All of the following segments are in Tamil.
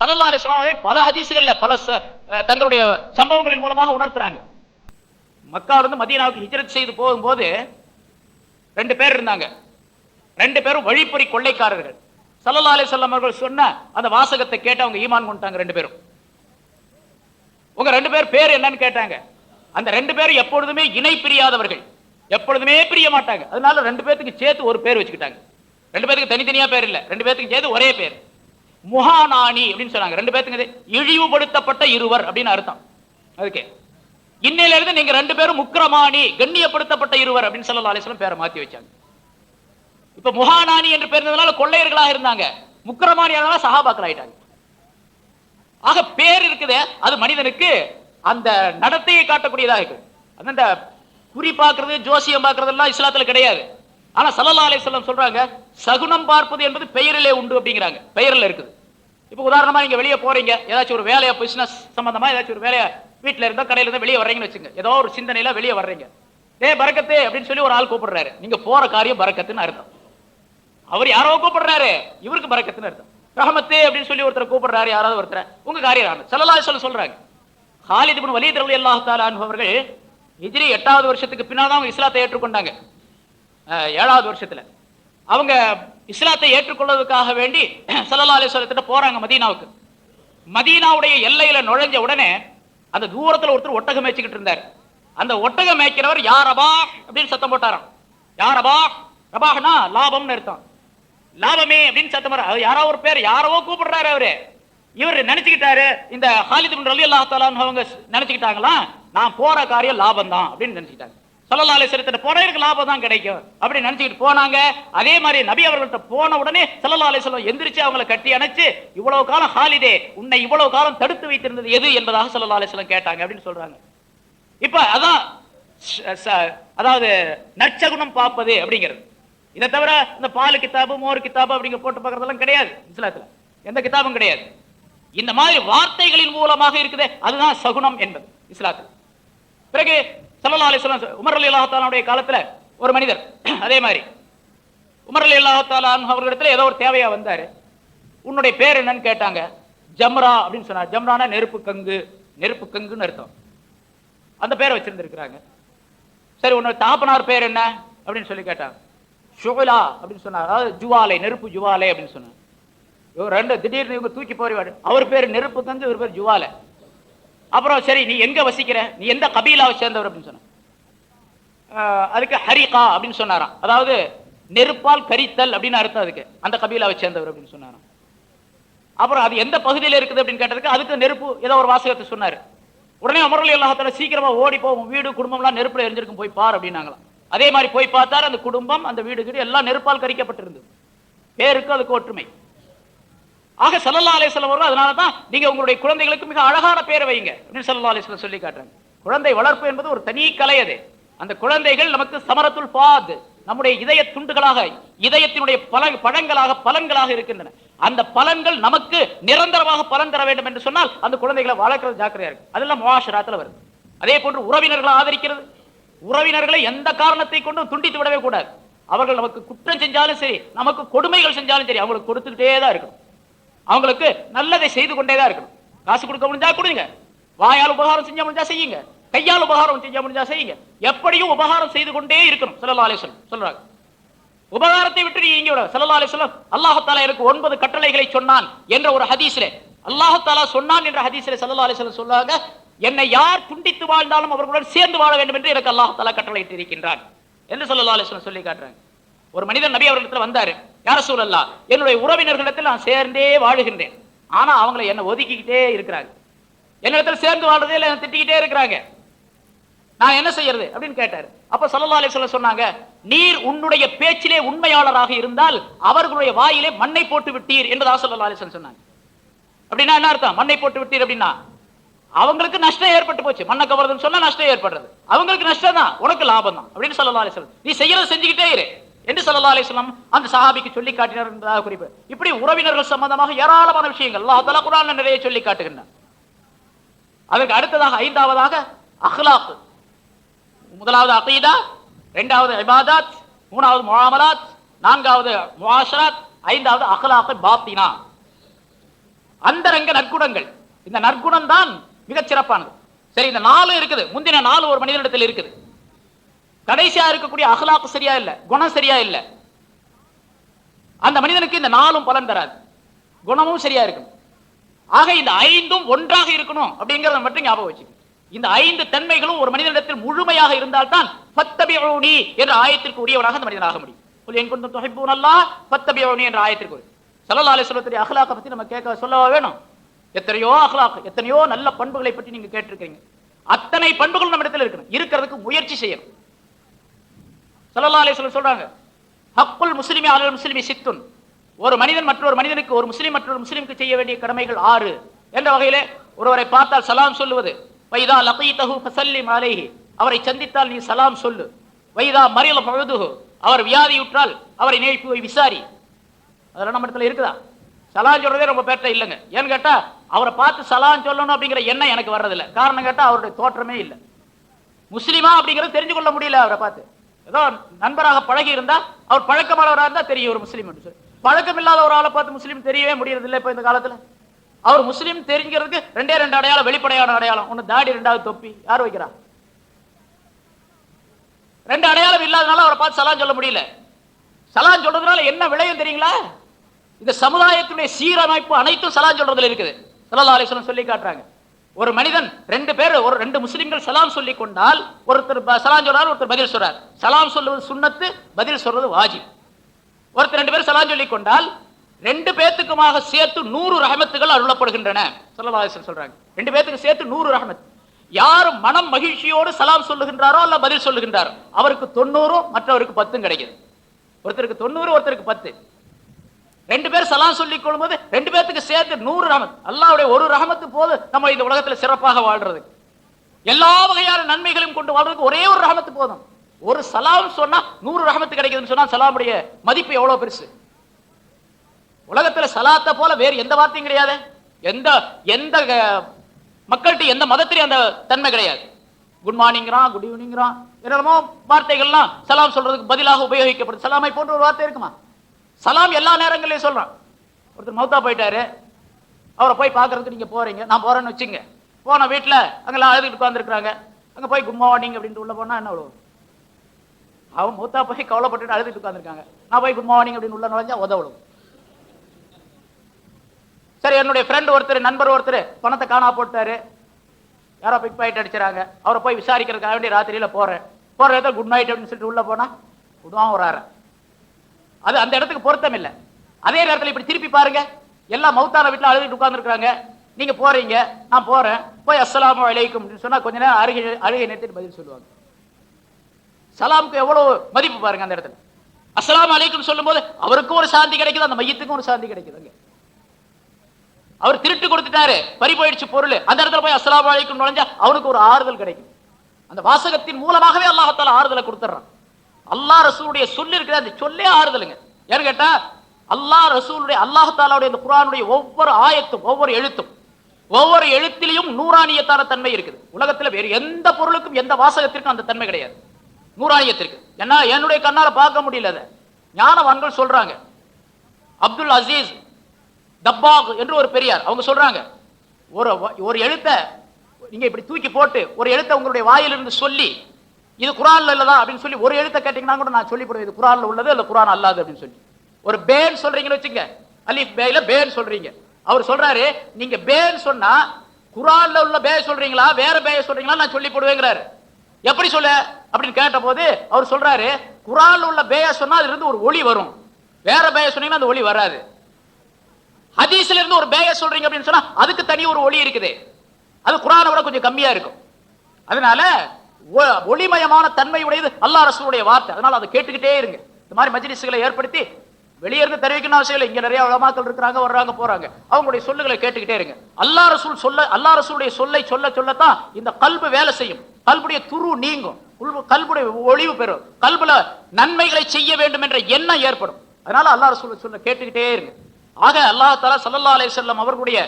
சல்லல்லாஹு அலைஹி பல ஹதீசுகள்ல பல ச- தங்களுடைய சம்பவங்களின் மூலமாக உணர்த்துறாங்க. மக்காவிலிருந்து மதீனாவுக்கு ஹிஜரத் செய்து போகும்போது ரெண்டு பேர் இருந்தாங்க. ரெண்டு பேரும் வழிப்பறி கொள்ளைக்காரர்கள். சல்லல்லா அலி சொல்லம் அவர்கள் சொன்ன அந்த வாசகத்தை கேட்டு அவங்க ஈமான் கொண்டாங்க ரெண்டு பேரும். உங்க ரெண்டு பேர் பேர் என்னன்னு கேட்டாங்க. அந்த ரெண்டு பேரும் எப்பொழுதுமே இணை பிரியாதவர்கள். எப்பொழுதுமே பிரிய மாட்டாங்க. அதனால ரெண்டு பேர்த்துக்கு சேர்த்து ஒரு பேர் வச்சுக்கிட்டாங்க. ரெண்டு பேருக்கு தனித்தனியா பேர் இல்ல. ரெண்டு பேத்துக்கு சேர்த்து ஒரே பேர். முகாநாணி அப்படின்னு சொன்னாங்க. ரெண்டு பேர்த்துக்கு இழிவுபடுத்தப்பட்ட இருவர் அப்படின்னு அர்த்தம். அதுக்கு. இன்னையில இருந்து நீங்க ரெண்டு பேரும் முக்கிரமாணி கண்ணியப்படுத்தப்பட்ட இருவர் அப்படின்னு சொல்லலாம் அலிஸ்லாம் பேரை மாத்தி வச்சாங்க. இப்ப முகாநாணி என்று பேர் இருந்ததுனால கொள்ளையர்களாக இருந்தாங்க. முக்கிரமானி சகாபாக்கள் ஆயிட்டாங்க. ஆக பேர் இருக்குது அது மனிதனுக்கு அந்த நடத்தையை காட்டக்கூடியதாக இருக்கு. அது அந்த குறி பாக்குறது ஜோசியம் பார்க்கிறது எல்லாம் இஸ்லாத்துல கிடையாது. ஆனா சல்லல்லா அலைஹிஸ்ஸலாம் சொல்றாங்க சகுனம் பார்ப்பது என்பது பெயரிலே உண்டு அப்படிங்கிறாங்க. பெயரில் இருக்குது. இப்போ உதாரணமா நீங்க வெளியே போறீங்க ஏதாச்சும் ஒரு வேலையா பிசினஸ் சம்பந்தமா ஏதாச்சும் ஒரு வேலையா வீட்ல இருந்தா கடையில இருந்தா வெளியே வர்றீங்கன்னு வச்சுங்க ஏதோ ஒரு சிந்தனையில வெளியே வர்றீங்க. ஏ பறக்கத்தே அப்படின்னு சொல்லி ஒரு ஆள் கூப்பிடுறாரு. நீங்க போற காரியம் பறக்கத்துன்னு அர்த்தம். அவர் யாரோ கூப்பிடுறாரு. இவருக்கு பறக்கத்துன்னு அர்த்தம். ரஹமத்து அப்படின்னு சொல்லி ஒருத்தர் கூப்பிடுறாரு யாராவது ஒருத்தர். உங்க காரியம் ரஹமத் சொல்ல சொல்றாங்க. ஹாலித் இப்னு வலீத் ரலியல்லாஹு தஆலா அன்ஹு அவர்கள் ஹிஜ்ரி எட்டாவது வருஷத்துக்கு பின்னால் தான் அவங்க இஸ்லாத்தை ஏற்றுக்கொண்டாங்க. ஏழாவது வருஷத்துல. அவங்க இஸ்லாத்தை ஏற்றுக்கொள்வதற்காக வேண்டி சல்லா அலிஸ்வரத்திட்ட போறாங்க மதீனாவுக்கு. மதீனாவுடைய எல்லையில நுழைஞ்ச உடனே அந்த தூரத்துல ஒருத்தர் ஒட்டகம் மேய்ச்சிக்கிட்டு இருந்தார். அந்த ஒட்டகம் மேய்க்கிறவர் யார் ரபா அப்படின்னு சத்தம் போட்டாராம். யார் ரபா லாபம்னு அர்த்தம். லாபமே அப்படின்னு சத்தம் போடுறார். யாரோ ஒரு பேர் யாரோ கூப்பிடுறாரு அவரு. இவர் நினைச்சுக்கிட்டாரு இந்த ஹாலித் பின் ரலி அல்லாஹ் அவங்க நினைச்சுக்கிட்டாங்களா? நான் போற காரியம் லாபம் தான் அப்படின்னு நினைச்சுக்கிட்டாங்க சல்லல்லாஹு அலைஹி வஸல்லம் போனவருக்கு லாபம் தான் கிடைக்கும். அப்படி நினைச்சுக்கிட்டு போனாங்க. அதே மாதிரி நபி அவர்கள்ட்ட போன உடனே சல்லல்லாஹு எந்திரிச்சு அவங்கள கட்டி அணைச்சு இவ்வளவு காலம் ஹாலிதே உன்னை இவ்வளவு காலம் தடுத்து வைத்திருந்தது எது? என்பதாக சல்லல்லாஹு அலைஹி கேட்டாங்க அப்படின்னு சொல்றாங்க. இப்ப அதான் அதாவது நற்சகுணம் பார்ப்பது அப்படிங்கிறது. இதை தவிர இந்த பால் கித்தாபு மோர் கித்தாபு அப்படிங்க போட்டு பார்க்கறதெல்லாம் கிடையாது இஸ்லாத்துல. எந்த கித்தாபும் கிடையாது. இந்த மாதிரி வார்த்தைகளின் மூலமாக இருக்குது. அதுதான் சகுனம் என்பது இஸ்லாத்துல. பிறகு ஸல்லல்லாஹு அலைஹி உமர் அலி அல்லாஹாலுடைய காலத்தில் ஒரு மனிதர் அதே மாதிரி. உமர் அலி அல்லாஹாலான் அவர்களிடத்துல ஏதோ ஒரு தேவையாக வந்தார். உன்னுடைய பேர் என்னன்னு கேட்டாங்க. ஜம்ரா அப்படின்னு சொன்னார். ஜம்ரானா நெருப்பு கங்கு நெருப்பு கங்குன்னு அர்த்தம். அந்த பேரை வச்சிருந்துருக்கிறாங்க. சரி உன்னோட தாப்பனார் பேர் என்ன? அப்படின்னு சொல்லி கேட்டாங்க. ஷுகுலா அப்படின்னு சொன்னார். அதாவது ஜுவாலை நெருப்பு ஜுவாலை அப்படின்னு சொன்னார். இவங்க ரெண்டு திடீர்னு இவங்க தூக்கி போறிவாடு அவர் பேர் நெருப்பு கங்கு இவர் பேர் ஜுவாலை. அப்புறம் சரி நீ எங்க வசிக்கிற? நீ எந்த கபீலாவை சேர்ந்தவர் அப்படின்னு சொன்ன அதுக்கு ஹரிகா அப்படின்னு சொன்னாராம். அதாவது நெருப்பால் கரித்தல் அப்படின்னு அர்த்தம் அதுக்கு. அந்த கபீலாவை சேர்ந்தவர் அப்படின்னு சொன்னாராம். அப்புறம் அது எந்த பகுதியில் இருக்குது அப்படின்னு கேட்டதுக்கு அதுக்கு நெருப்பு ஏதோ ஒரு வாசகத்தை சொன்னார். உடனே அமரலி அல்லாஹால சீக்கிரமா ஓடி போவோம் வீடு குடும்பம்லாம் நெருப்புல எரிஞ்சிருக்கும் போய் பார் அப்படின்னாங்களாம். அதே மாதிரி போய் பார்த்தாரு அந்த குடும்பம் அந்த வீடு கீடு எல்லாம் நெருப்பால் கரிக்கப்பட்டிருந்தது. பேருக்கு அதுக்கு ஒற்றுமை. ஆக சல்லல்லா அலிஸ்லம் வரும் அதனால தான் நீங்க உங்களுடைய குழந்தைகளுக்கு மிக அழகான பேரை வைங்க. சல்லா அலிஸ்லம் சொல்லி காட்டுறாங்க. குழந்தை வளர்ப்பு என்பது ஒரு தனி கலை அது. அந்த குழந்தைகள் நமக்கு சமரத்துல் பாத் நம்முடைய இதய துண்டுகளாக இதயத்தினுடைய பல பழங்களாக பலன்களாக இருக்கின்றன. அந்த பலன்கள் நமக்கு நிரந்தரமாக பலன் தர வேண்டும் என்று சொன்னால் அந்த குழந்தைகளை வளர்க்கிறது ஜாக்கிரதையா இருக்கு அதெல்லாம் முவாஷராத்துல வருது அதே போன்று உறவினர்களை ஆதரிக்கிறது. உறவினர்களை எந்த காரணத்தை கொண்டும் துண்டித்து விடவே கூடாது. அவர்கள் நமக்கு குற்றம் செஞ்சாலும் சரி நமக்கு கொடுமைகள் செஞ்சாலும் சரி அவங்களுக்கு கொடுத்துக்கிட்டே தான் இருக்கணும். அவங்களுக்கு நல்லதை செய்து கொண்டே தான் இருக்கணும். காசு கொடுக்க முடிஞ்சா கொடுங்க. வாயால் உபகாரம் செஞ்ச முடிஞ்சா செய்யுங்க. கையால் உபகாரம் செஞ்ச முடிஞ்சா செய்யுங்க. எப்படியும் உபகாரம் செய்து கொண்டே இருக்கணும். ஸல்லல்லாஹு அலைஹி சொல்றாங்க. உபகாரத்தை விட்டு நீங்க இங்க விட ஸல்லல்லாஹு அலைஹி எனக்கு ஒன்பது கட்டளைகளை சொன்னான் என்ற ஒரு ஹதீஸ்ல. அல்லாஹத்தாலா சொன்னான் என்ற ஹதீஸ்ல ஸல்லல்லாஹு அலைஹி சொல்றாங்க என்னை யார் துண்டித்து வாழ்ந்தாலும் அவர்களுடன் சேர்ந்து வாழ வேண்டும் என்று எனக்கு அல்லாஹ் தஆலா கட்டளையிட்டு இருக்கின்றான் என்று ஸல்லல்லாஹு அலைஹி சொல்லி காட்டுறாங்க. ஒரு மனிதன் நபி அவர்களிடத்துல வந்தாரு. யார சூழல்லா என்னுடைய உறவினர்களிடத்தில் நான் சேர்ந்தே வாழுகின்றேன். ஆனா அவங்களை என்ன ஒதுக்கிக்கிட்டே இருக்கிறாங்க. என்னிடத்தில் சேர்ந்து வாழ்றதே இல்லை திட்டிக்கிட்டே இருக்கிறாங்க. நான் என்ன செய்யறது அப்படின்னு கேட்டாரு. அப்ப ஸல்லல்லாஹு சொல்ல சொன்னாங்க நீர் உன்னுடைய பேச்சிலே உண்மையாளராக இருந்தால் அவர்களுடைய வாயிலே மண்ணை போட்டு விட்டீர் என்று ஸல்லல்லாஹு அலைஹி சொன்னாங்க. அப்படின்னா என்ன அர்த்தம்? மண்ணை போட்டு விட்டீர் அப்படின்னா அவங்களுக்கு நஷ்டம் ஏற்பட்டு போச்சு. மண்ணை கவர்றதுன்னு சொன்னா நஷ்டம் ஏற்படுறது. அவங்களுக்கு நஷ்டம் தான் உனக்கு லாபம் தான். அப்படின்னு ஸல்லல்லாஹு நீ செய்யறத செஞ்சுக்கிட்டே இரு. என்று சொல்லலா அலிஸ்லாம் அந்த சஹாபிக்கு சொல்லி காட்டினார் என்பதாக குறிப்பு. இப்படி உறவினர்கள் சம்பந்தமாக ஏராளமான விஷயங்கள் அல்லாஹ் தலா குரான் நிறைய சொல்லி காட்டுகின்றான். அதற்கு அடுத்ததாக ஐந்தாவதாக அஹ்லாக். முதலாவது அகீதா இரண்டாவது இபாதாத் மூணாவது முஆமலாத் நான்காவது முஆஷராத் ஐந்தாவது அஹ்லாக் பாத்தினா. அந்தரங்க நற்குணங்கள். இந்த நற்குணம் தான் மிகச் சிறப்பானது சரி இந்த நாலு இருக்குது. முந்தின நாலு ஒரு மனிதனிடத்தில் இருக்குது. கடைசியா இருக்கக்கூடிய அகலாக்கு சரியா இல்ல குணம் சரியா இல்ல. அந்த மனிதனுக்கு இந்த நாளும் பலன் தராது. குணமும் சரியா இருக்கணும் ஆக இந்த ஐந்தும் ஒன்றாக இருக்கணும் அப்படிங்கறத மட்டும் ஞாபகம் வச்சுக்கணும். இந்த ஐந்து தன்மைகளும் ஒரு மனிதனிடத்தில் முழுமையாக இருந்தால்தான் ஃபத்தபிஊனி என்ற ஆயத்திற்கு உரியவனாக அந்த மனிதனாக முடியும். குல் இன் குன்தும் துஹிப்பூனல்லாஹ் என்ற ஆயத்திற்கு உரிய ஸல்லல்லாஹு அலைஹி வஸல்லத்துடைய பத்தி நம்ம கேட்க சொல்லவா வேணும்? எத்தனையோ அக்லாக் எத்தனையோ நல்ல பண்புகளை பற்றி நீங்க கேட்டிருக்கீங்க அத்தனை பண்புகள் நம்ம இடத்துல இருக்கணும். இருக்கிறதுக்கு முயற்சி செய்யணும். ஸல்லல்லாஹு அலைஹி வஸல்லம் சொல்றாங்க ஹக்குல் முஸ்லிமி அலல் முஸ்லிமி சித்துன். ஒரு மனிதன் மற்றொரு மனிதனுக்கு ஒரு முஸ்லீம் மற்றொரு முஸ்லீமுக்கு செய்ய வேண்டிய கடமைகள் ஆறு என்ற வகையிலே ஒருவரை பார்த்தால் சலாம் சொல்லுவது வைதா லகைத்தகு பசல்லி மாலேஹி அவரை சந்தித்தால் நீ சலாம் சொல்லு. வைதா மறியல பழுதுஹு அவர் வியாதியுற்றால் அவரை நேழ்ப்பி போய் விசாரி. அதெல்லாம் நம்ம இடத்துல இருக்குதா? சலான் சொல்றதே ரொம்ப பேட்ட இல்லைங்க. ஏன்னு கேட்டா அவரை பார்த்து சலான் சொல்லணும் அப்படிங்கிற எண்ணம் எனக்கு வர்றதில்லை. காரணம் கேட்டால் அவருடைய தோற்றமே இல்லை. முஸ்லீமா அப்படிங்கிறது தெரிஞ்சு கொள்ள முடியல அவரை பார்த்து. ஏதோ நண்பராக பழகி இருந்தா அவர் பழக்கமானவராக இருந்தா தெரியும் ஒரு முஸ்லீம் என்று சொல்லி. பழக்கம் இல்லாத ஒரு ஆளை பார்த்து முஸ்லீம் தெரியவே முடியறது இல்லை இப்ப இந்த காலத்துல. அவர் முஸ்லீம் தெரிஞ்சுக்கிறதுக்கு ரெண்டே ரெண்டு அடையாளம் வெளிப்படையான அடையாளம். ஒண்ணு தாடி ரெண்டாவது தொப்பி. யார் வைக்கிறா? ரெண்டு அடையாளம் இல்லாதனால அவரை பார்த்து சலான் சொல்ல முடியல. சலான் சொல்றதுனால என்ன விளையும் தெரியுங்களா? இந்த சமுதாயத்துடைய சீரமைப்பு அனைத்தும் சலான் சொல்றதுல இருக்குது. ஸல்லல்லாஹு சொல்லி காட்டுறாங்க. ஒரு மனிதன் ரெண்டு பேர் ஒரு ரெண்டு முஸ்லிம்கள் சலாம் சொல்லி கொண்டால் ஒருத்தர் ப- சலாம் சொல்றார் ஒருத்தர் பதில் சொல்றார் சலாம் சொல்லுவது சுண்ணத்து பதில் சொல்றது வாஜி ஒருத்தர் ரெண்டு பேர் சலாம் சொல்லி கொண்டால் ரெண்டு பேத்துக்குமாக சேர்த்து நூறு ரஹமத்துகள் அருளப்படுகின்றன. சொல்லலாசன் சொல்றாங்க. ரெண்டு பேத்துக்கு சேர்த்து நூறு ரஹமத். யார் மனம் மகிழ்ச்சியோடு சலாம் சொல்லுகின்றாரோ அல்ல பதில் சொல்லுகின்றாரோ. அவருக்கு தொண்ணூறும் மற்றவருக்கு பத்தும் கிடைக்குது. ஒருத்தருக்கு தொண்ணூறு ஒருத்தருக்கு பத்து. ரெண்டு பேர் சலாம் சொல்லிக் கொள்ளும்போது ரெண்டு பேர்த்துக்கு சேர்த்து நூறு ரஹமத். அல்லாவுடைய ஒரு ரஹமத்து போது நம்ம இந்த உலகத்துல சிறப்பாக வாழ்றது எல்லா வகையான நன்மைகளையும் கொண்டு வாழ்றதுக்கு ஒரே ஒரு ரஹமத்து போதும். ஒரு சலாம் சொன்னா நூறு ரஹமத்து கிடைக்குதுன்னு சொன்னா சலாமுடைய மதிப்பு எவ்வளவு பெருசு? உலகத்துல சலாத்தை போல வேறு எந்த வார்த்தையும் கிடையாது. எந்த எந்த மக்கள்கிட்ட எந்த மதத்திலையும் அந்த தன்மை கிடையாது. குட் மார்னிங்கிறான் குட் ஈவினிங்கிறான் என்னென்னமோ வார்த்தைகள்லாம் சலாம் சொல்றதுக்கு பதிலாக உபயோகிக்கப்படுது சலாமை போன்ற ஒரு வார்த்தை இருக்குமா? சலாம் எல்லா நேரங்களையும் சொல்றான். ஒருத்தர் மௌத்தா போயிட்டாரு. அவரை போய் பார்க்கறதுக்கு நீங்க போறீங்க. நான் போறேன்னு வச்சுங்க. போன வீட்டுல அங்கெல்லாம் அழுதுகிட்டு உட்காந்துருக்காங்க அங்க போய் குட் மார்னிங் அப்படின்ட்டு உள்ள போனா என்ன உழவு அவன் மூத்தா போய் கவலைப்பட்டு அழுதுட்டு உட்காந்துருக்காங்க நான் போய் குட் மார்னிங் அப்படின்னு உள்ள நுழைஞ்சா உதவலும் சரி என்னுடைய ஃப்ரெண்ட் ஒருத்தர் நண்பர் ஒருத்தர் பணத்தை காணா போட்டாரு. யாரோ பிக் பாயிட் அடிச்சாங்க அவரை போய் விசாரிக்கிறதுக்காக வேண்டிய ராத்திரியில போறேன். போற இடத்துல குட் நைட் அப்படின்னு சொல்லிட்டு உள்ள போனா விடுவான் வராரு அது அந்த இடத்துக்கு பொருத்தம் இல்லை. அதே நேரத்துல இப்படி திருப்பி பாருங்க. எல்லாம் மௌத்தான வீட்டுல அழுதுட்டு உட்காந்துருக்காங்க நீங்க போறீங்க நான் போறேன். போய் அஸ்லாம் அழைக்கும் சொன்னா கொஞ்ச நேரம் அருகே அருகே நிறுத்திட்டு பதில் சொல்லுவாங்க. சலாமுக்கு எவ்வளவு மதிப்பு பாருங்க அந்த இடத்துல. அஸ்லாம் அலைக்கும் சொல்லும்போது அவருக்கும் ஒரு சாந்தி கிடைக்குது அந்த மையத்துக்கும் ஒரு சாந்தி கிடைக்குதுங்க. அவர் திருட்டு கொடுத்துட்டாரு பறி போயிடுச்சு பொருள். அந்த இடத்துல போய் அஸ்லாம் அலைக்கும் நுழைஞ்சா அவனுக்கு ஒரு ஆறுதல் கிடைக்கும். அந்த வாசகத்தின் மூலமாகவே அல்லாஹத்தால ஆறுதலை கொடுத்துட்றான் அல்லாஹ் ரசூலுடைய சொல்லு இருக்குது அந்த சொல்லே ஆறுதலுங்க. ஏன்னு கேட்டா? அல்லாஹ் ரசூலுடைய அல்லாஹாலாவுடைய இந்த குரானுடைய ஒவ்வொரு ஆயத்தும் ஒவ்வொரு எழுத்தும் ஒவ்வொரு எழுத்திலையும் நூறானியத்தான தன்மை இருக்குது. உலகத்துல வேறு எந்த பொருளுக்கும் எந்த வாசகத்திற்கும் அந்த தன்மை கிடையாது. நூறானியத்திற்கு. ஏன்னா என்னுடைய கண்ணால பார்க்க முடியல அதை. ஞானவான்கள் சொல்றாங்க. அப்துல் அசீஸ் தப்பாக் என்று ஒரு பெரியார் அவங்க சொல்றாங்க ஒரு ஒரு எழுத்தை நீங்க இப்படி தூக்கி போட்டு ஒரு எழுத்தை உங்களுடைய வாயிலிருந்து சொல்லி இது குரான்ல இல்லதா அப்படின்னு சொல்லி ஒரு எழுத்தை கேட்டீங்கன்னா கூட நான் சொல்லி போடுவேன் இது குரான்ல உள்ளது இல்ல குரான் அல்லாது அப்படின்னு சொல்லி. ஒரு பேன் சொல்றீங்கன்னு வச்சுங்க அலிஃப் பேல பேன் சொல்றீங்க. அவர் சொல்றாரு நீங்க பேன் சொன்னா குரான்ல உள்ள பே சொல்றீங்களா வேற பே சொல்றீங்களா நான் சொல்லி போடுவேங்கிறாரு. எப்படி சொல்ல? அப்படின்னு கேட்ட போது அவர் சொல்றாரு குரான்ல உள்ள பேய சொன்னா அதுல இருந்து ஒரு ஒளி வரும். வேற பேய சொன்னீங்கன்னா அந்த ஒளி வராது. ஹதீஸ்ல இருந்து ஒரு பேய சொல்றீங்க அப்படின்னு சொன்னா அதுக்கு தனி ஒரு ஒளி இருக்குது. அது குரானை விட கொஞ்சம் கம்மியா இருக்கும். அதனால ஒளிமயமான தன்மை உடையது அல்லா ரசூலுடைய வார்த்தை. அதனால அதை கேட்டுக்கிட்டே இருங்க. இந்த மாதிரி மஜ்லிஸ்களை ஏற்படுத்தி வெளியே இருந்து தெரிவிக்கணும் அவசியம் இல்லை. இங்க நிறைய உலமாக்கள் இருக்கிறாங்க வர்றாங்க போறாங்க. அவங்களுடைய சொல்லுகளை கேட்டுக்கிட்டே இருங்க. அல்லா ரசூல் சொல்ல அல்லா ரசூலுடைய சொல்லை சொல்ல சொல்லத்தான் இந்த கல்பு வேலை செய்யும். கல்புடைய துரு நீங்கும். கல்புடைய ஒளிவு பெறும். கல்புல நன்மைகளை செய்ய வேண்டும் என்ற எண்ணம் ஏற்படும். அதனால அல்லா ரசூல் சொல்ல கேட்டுக்கிட்டே இருங்க. ஆக அல்லாஹ் தலா ஸல்லல்லாஹு அலைஹி வஸல்லம் அவர்களுடைய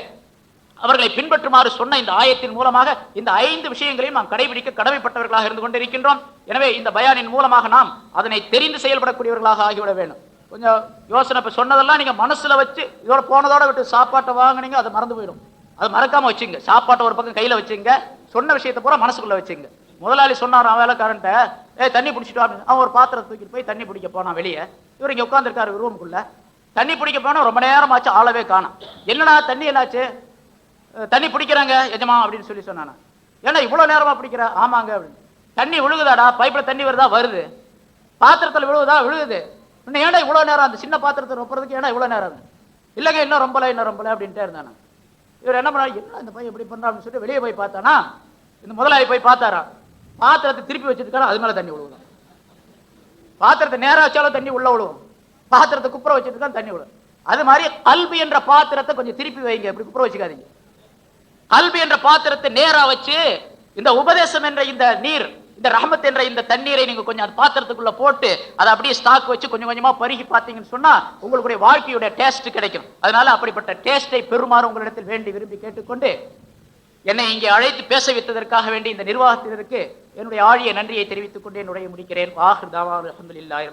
அவர்களை பின்பற்றுமாறு சொன்ன இந்த ஆயத்தின் மூலமாக இந்த ஐந்து விஷயங்களையும் நாம் கடைபிடிக்க கடமைப்பட்டவர்களாக இருந்து கொண்டிருக்கின்றோம். எனவே இந்த பயானின் மூலமாக நாம் அதனை தெரிந்து செயல்படக்கூடியவர்களாக ஆகிவிட வேண்டும். கொஞ்சம் யோசனை இப்போ சொன்னதெல்லாம் நீங்கள் மனசில் வச்சு இதோட போனதோட விட்டு சாப்பாட்டை வாங்கினீங்க அது மறந்து போயிடும். அது மறக்காமல் வச்சுங்க. சாப்பாட்டை ஒரு பக்கம் கையில் வச்சுங்க. சொன்ன விஷயத்தை பூரா மனசுக்குள்ளே வச்சுங்க. முதலாளி சொன்னார் அவன் வேலைக்காரன்ட்ட ஏ தண்ணி பிடிச்சிட்டு அப்படின்னு. அவன் ஒரு பாத்திரத்தை தூக்கிட்டு போய் தண்ணி பிடிக்க போனான் வெளியே. இவர் இங்கே உட்காந்துருக்காரு ரூமுக்குள்ளே தண்ணி பிடிக்க போனால் ரொம்ப நேரம் ஆச்சு ஆளவே காணும். என்னடா தண்ணி என்னாச்சு? தண்ணி பிடிக்கிறாங்க எஜமா அப்படின்னு சொல்லி சொன்னானா. ஏன்னா இவ்வளவு நேரமா பிடிக்கிற? ஆமாங்க அப்படின்னு. தண்ணி விழுகுதாடா? பைப்ல தண்ணி வருதா? வருது. பாத்திரத்துல விழுகுதா? விழுகுது. இன்னும் ஏன்னா இவ்வளவு நேரம் அந்த சின்ன பாத்திரத்தை ரொப்புறதுக்கு ஏன்னா இவ்வளவு நேரம் இல்லைங்க இன்னும் ரொம்பல இன்னும் ரொம்பல அப்படின்ட்டே இருந்தானா. இவர் என்ன பண்ணாரு? என்ன இந்த பையன் இப்படி பண்றான்? அப்படின்னு சொல்லிட்டு வெளியே போய் பார்த்தானா? இந்த முதலாளி போய் பார்த்தாரா? பாத்திரத்தை திருப்பி வச்சதுக்கான அது மேல தண்ணி விழுகுதான். பாத்திரத்தை நேரா வச்சாலும் தண்ணி உள்ள விழுவும். பாத்திரத்தை குப்புற வச்சிருக்கா தண்ணி விழுவும் அது மாதிரி கல்வி என்ற பாத்திரத்தை கொஞ்சம் திருப்பி வைங்க. இப்படி குப்புற வச்சுக்காதீங்க. கல்வி என்ற பாத்திரத்தை நேரா வச்சு இந்த உபதேசம் என்ற இந்த நீர் இந்த ரஹமத் என்ற இந்த தண்ணீரை நீங்க கொஞ்சம் அந்த பாத்திரத்துக்குள்ள போட்டு அதை அப்படியே ஸ்டாக் வச்சு கொஞ்சம் கொஞ்சமா பருகி பார்த்தீங்கன்னு சொன்னா உங்களுடைய வாழ்க்கையுடைய டேஸ்ட் கிடைக்கும். அதனால அப்படிப்பட்ட டேஸ்டை பெறுமாறு உங்களிடத்தில் வேண்டி விரும்பி கேட்டுக்கொண்டு என்னை இங்கே அழைத்து பேச வைத்ததற்காக வேண்டி இந்த நிர்வாகத்தினருக்கு என்னுடைய ஆழிய நன்றியை தெரிவித்துக் கொண்டு என்னுடைய முடிக்கிறேன். வாஹிர் தாவா அலமதுல்லாஹி